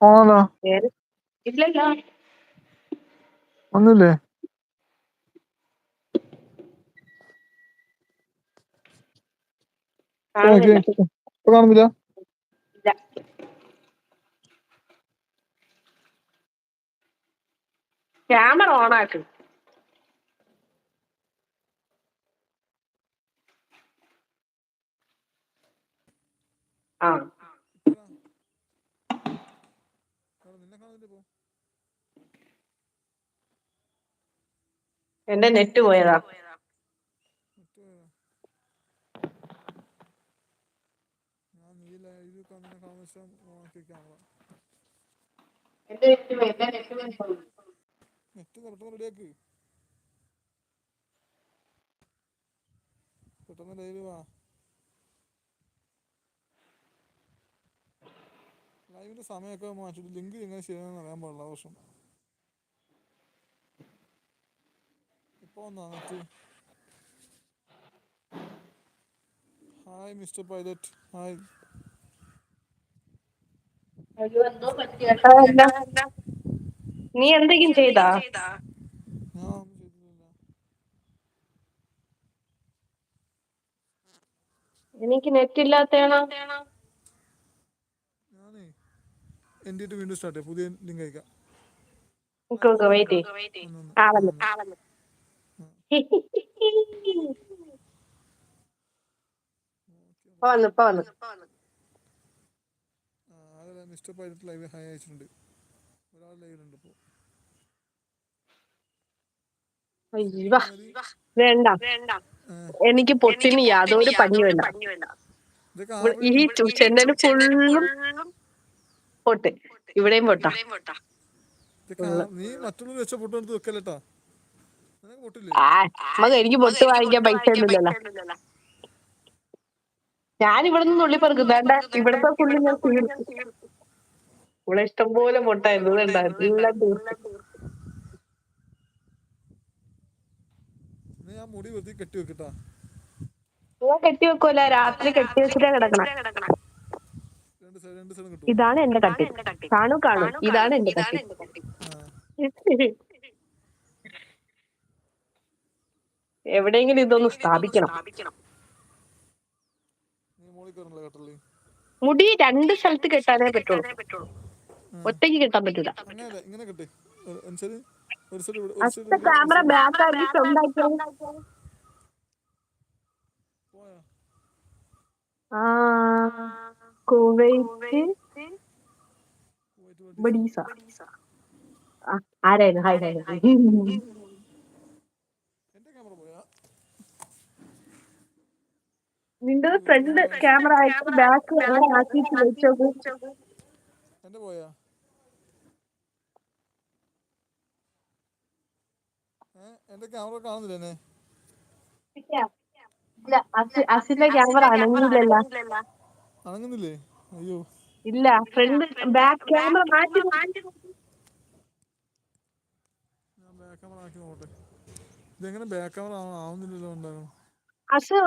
ആണോ? ഇല്ലല്ലോ. ഒന്നുമില്ലേ? കാണുന്നില്ല. ക്യാമറ ഓൺ ആക്ക് ആ ഇപ്പഴാ? എന്റെ നെറ്റ് പോയതാ? ഞാൻ നീ ലൈവ് എന്റെ നെറ്റ് പോയി എന്റെ നെറ്റ് പോയി. നെറ്റ് പെട്ടെന്ന് റെഡിയാക്ക്. പെട്ടെന്ന് ലൈവ് വാ. ലൈവിന്റെ സമയമൊക്കെ മാറ്റിട്ട് ലിങ്ക് എങ്ങനെ ചെയ്യണമെന്ന് അറിയാൻ പാടില്ല ദോഷം ഇപ്പൊ വന്നാ net hi mister pilot hi നീ എന്തെങ്കിലും ചെയ്താ? ഒന്നും എനിക്ക് നെറ്റ് ഇല്ലാത്തയാണോ എന്റെ വീണ്ടും സ്റ്റാർട്ട് ചെയ്യാം. പുതിയ ലിങ്ക് അയക്കാം. ഇപ്പൊ ഇപ്പൊ മിസ്റ്റർ പൈലറ്റ് ലൈവ് ഹായ് അയച്ചിട്ടുണ്ട്. ഒരാൾ ലൈവിലുണ്ട് അയ്യോ വേണ്ട. എനിക്ക് എനിക്ക് പൊട്ടിന് യാതൊരു പഞ്ഞു വേണ്ട ഈ ചെന്നൈന് ഫുള്ളും പൊട്ട്. ഇവിടെയും പൊട്ടാ. നീ മറ്റുള്ള വെച്ച പൊട്ട് എടുത്ത് വെക്കല്ലേട്ടാ? നിനക്ക് പൊട്ടില്ലേ? ആ മക എനിക്ക് പൊട്ട് വാങ്ങിക്കാൻ പൈസ ഒന്നുമില്ലല്ലോ. ഞാൻ ഇവിടെ നിന്ന് ഉള്ളി പറക്കും. വേണ്ട ഇവിടത്തെ ഫുള്ള് ഞാൻ തീർക്കും ഇവിടെ ഇഷ്ടംപോലെ പൊട്ടായിരുന്നു വേണ്ട എല്ലാം വെക്കട്ടാ ഞാൻ കെട്ടി വെക്കൂല. രാത്രി കെട്ടി വെച്ചിട്ടാ കിടക്കണം രണ്ട് സൈഡ് രണ്ട് സൈഡും കിട്ടും ഇതാണ് എന്റെ കട്ടി കാണൂ കാണൂ. ഇതാണ് എന്റെ കട്ടി എവിടെയെങ്കിലും ഇതൊന്ന് സ്ഥാപിക്കണം. മുടി രണ്ട് സ്ഥലത്ത് കെട്ടാനേ പറ്റുള്ളൂ. ഒറ്റയ്ക്ക് കെട്ടാൻ പറ്റൂല. ഇങ്ങനെ കെട്ടി. അനുസരി ഒരു സൈഡ് ഒരു സൈഡ് ക്യാമറ ബാക്ക് ആക്കി ആ. കുവൈറ്റ് ബഡീസ ആരായിരുന്നു? Hi hi hi. നിന്റെ ഫ്രണ്ട് ക്യാമറ ആയിട്ട് ബാക്ക് അങ്ങനെ ആക്കിയിട്ട് എന്റെ എന്റെ ക്യാമറ കാണുന്നില്ല ക്യാമറ അനങ്ങിയില്ലല്ല. അനങ്ങുന്നില്ലേ? അയ്യോ. ഇല്ല ഫ്രണ്ട് ബാക്ക് ക്യാമറ മാറ്റി ഞാൻ ബാക്ക് ക്യാമറ ആക്കി നോക്കട്ടെ. ഇതെങ്ങനെ ബാക്ക് ക്യാമറ ആവുന്നില്ലല്ലോ ഉണ്ടാകും അസ്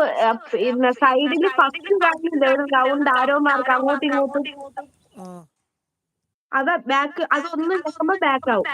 സൈഡിൽ ഫസ്റ്റ് കാണുന്നില്ല ഒരു റൗണ്ട് ആരോ മാർക്ക് അങ്ങോട്ടും ഇങ്ങോട്ടും. അതാ ബാക്ക് അതൊന്നും ബാക്ക് ആവും.